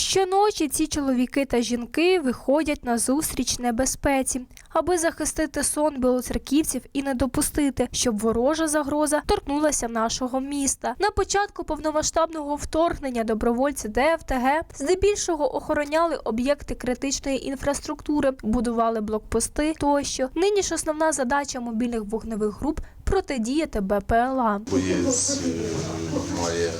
Щоночі ці чоловіки та жінки виходять на зустріч небезпеці, аби захистити сон білоцерківців і не допустити, щоб ворожа загроза торкнулася нашого міста. На початку повномасштабного вторгнення добровольці ДФТГ здебільшого охороняли об'єкти критичної інфраструктури, будували блокпости тощо. Нині ж основна задача мобільних вогневих груп протидіяти БПЛА. Боєць е, має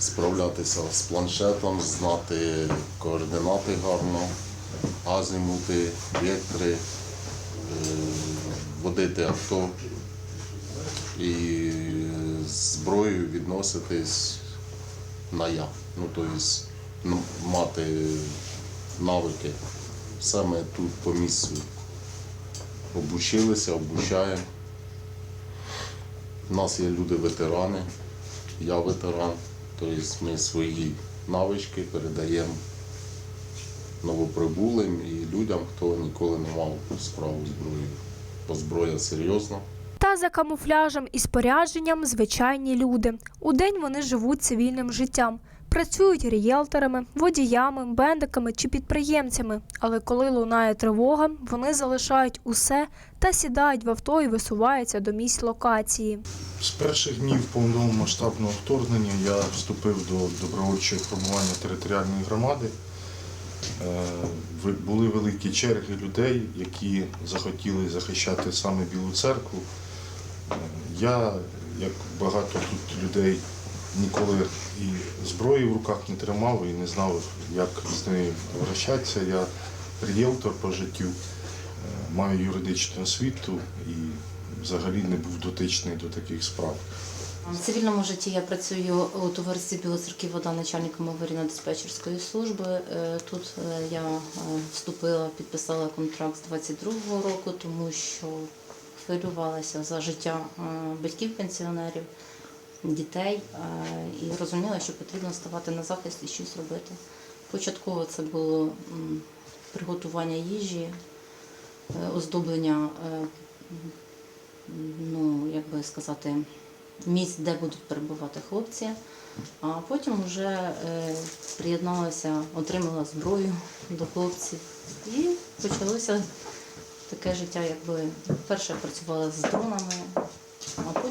справлятися з планшетом, знати координати гарно, азимути, вектори, е, водити авто і з зброєю відноситись на я. Ну, тобто ну, мати навики. Саме тут по місцю обучилися, обучаємо. У нас є люди-ветерани, я ветеран, тобто ми свої навички передаємо новоприбулим і людям, хто ніколи не мав справу зброєю. Бо зброя серйозна. Та за камуфляжем і спорядженням звичайні люди. Удень вони живуть цивільним життям, працюють рієлторами, водіями, бендиками чи підприємцями. Але коли лунає тривога, вони залишають усе та сідають в авто і висуваються до місць локації. З перших днів повномасштабного вторгнення я вступив до добровольчого формування територіальної громади. Е, Були великі черги людей, які захотіли захищати саме Білу церкву. Е, Я, як багато тут людей, ніколи і зброї в руках не тримав і не знав, як з нею обращатися. Я рієлтор по життю, е, маю юридичну освіту і взагалі не був дотичний до таких справ. В цивільному житті я працюю у товаристві Білоцерків вода начальником аварійно-диспетчерської служби. Е, Тут е, я вступила, підписала контракт з 22-го року, тому що хвилювалася за життя батьків пенсіонерів, дітей і розуміла, що потрібно ставати на захист і щось робити. Початково це було приготування їжі, е, оздоблення, е, ну як би сказати, місць, де будуть перебувати хлопці. А потім вже е, приєдналася, отримала зброю до хлопців і почалося таке життя, якби перше працювала з дронами,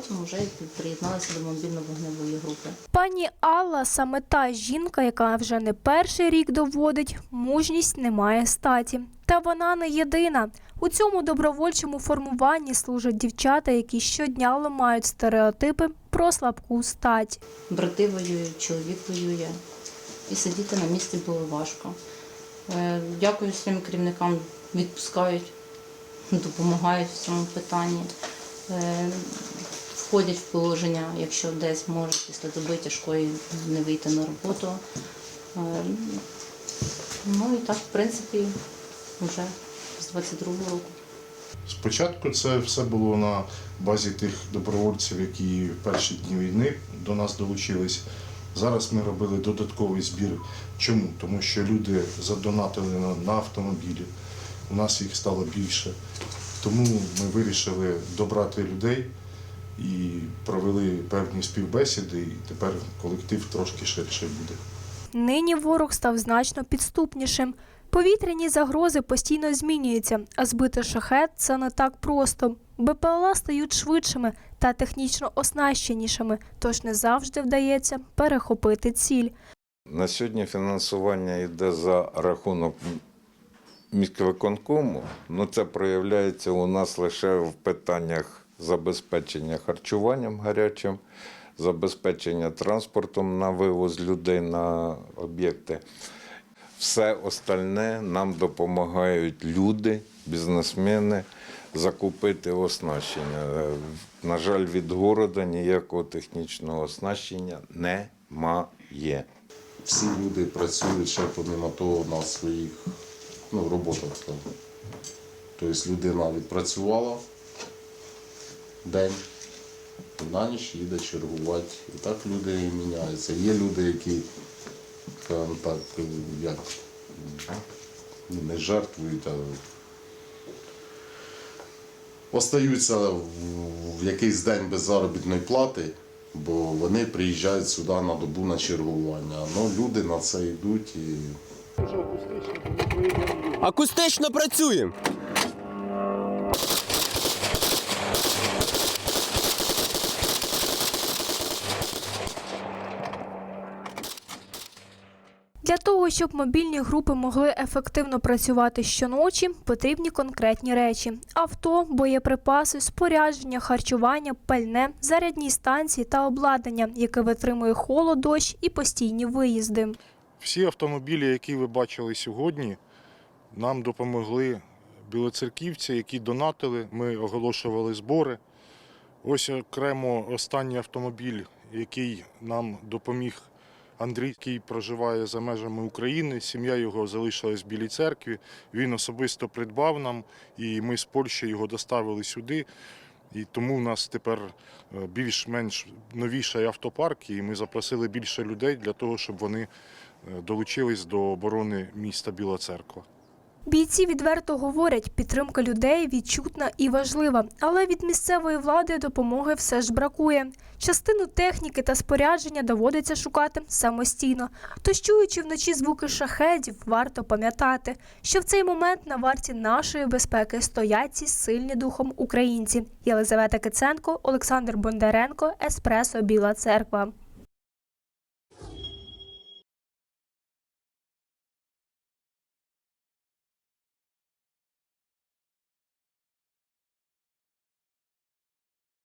потім вже приєдналася до мобільно-вогневої групи. Пані Алла саме та жінка, яка вже не перший рік доводить, мужність не має статі. Та вона не єдина. У цьому добровольчому формуванні служать дівчата, які щодня ламають стереотипи про слабку стать. Брати воюють, чоловік воює. І сидіти на місці було важко. Е, Дякую своїм керівникам, відпускають, допомагають в цьому питанні. Входять в положення, якщо десь може після доби тяжкої не вийти на роботу. Е, Ну і так, в принципі, вже з 22-го року. Спочатку це все було на базі тих добровольців, які в перші дні війни до нас долучились. Зараз ми робили додатковий збір. Чому? Тому що люди задонатили на, на автомобілі. У нас їх стало більше. Тому ми вирішили добрати людей і провели певні співбесіди, і тепер колектив трошки ширший буде. Нині ворог став значно підступнішим. Повітряні загрози постійно змінюються, а збити шахет це не так просто. БПЛА стають швидшими та технічно оснащенішими, тож не завжди вдається перехопити ціль. На сьогодні фінансування йде за рахунок міськвиконкому. Ну, це проявляється у нас лише в питаннях забезпечення харчуванням гарячим, забезпечення транспортом на вивоз людей на об'єкти. Все остальне нам допомагають люди, бізнесмени закупити оснащення. Е, На жаль, від города ніякого технічного оснащення немає. Всі люди працюють ще помимо того на своїх ну, роботах. Тобто людина відпрацювала день, на ніч їде чергувати. І так люди і міняються. Є люди, які скажімо так, як ну, не жертвують, а остаються в, в якийсь день без заробітної плати бо вони приїжджають сюди на добу на чергування. Ну, люди на це йдуть і Акустично працюємо. Для того, щоб мобільні групи могли ефективно працювати щоночі, потрібні конкретні речі: авто, боєприпаси, спорядження, харчування, пальне, зарядні станції та обладнання, яке витримує холод, дощ і постійні виїзди. Всі автомобілі, які ви бачили сьогодні, нам допомогли білоцерківці, які донатили. Ми оголошували збори. Ось окремо останній автомобіль, який нам допоміг Андрій, який проживає за межами України. Сім'я його залишилась в Білій церкві. Він особисто придбав нам, і ми з Польщі його доставили сюди. І тому в нас тепер е, більш-менш новіший автопарк, і ми запросили більше людей для того, щоб вони е, долучились до оборони міста Біла Церква. Бійці відверто говорять, підтримка людей відчутна і важлива, але від місцевої влади допомоги все ж бракує. Частину техніки та спорядження доводиться шукати самостійно. Тож, чуючи вночі звуки шахедів, варто пам'ятати, що в цей момент на варті нашої безпеки стоять ці сильні духом українці. Єлизавета Киценко, Олександр Бондаренко, Еспресо Біла Церква.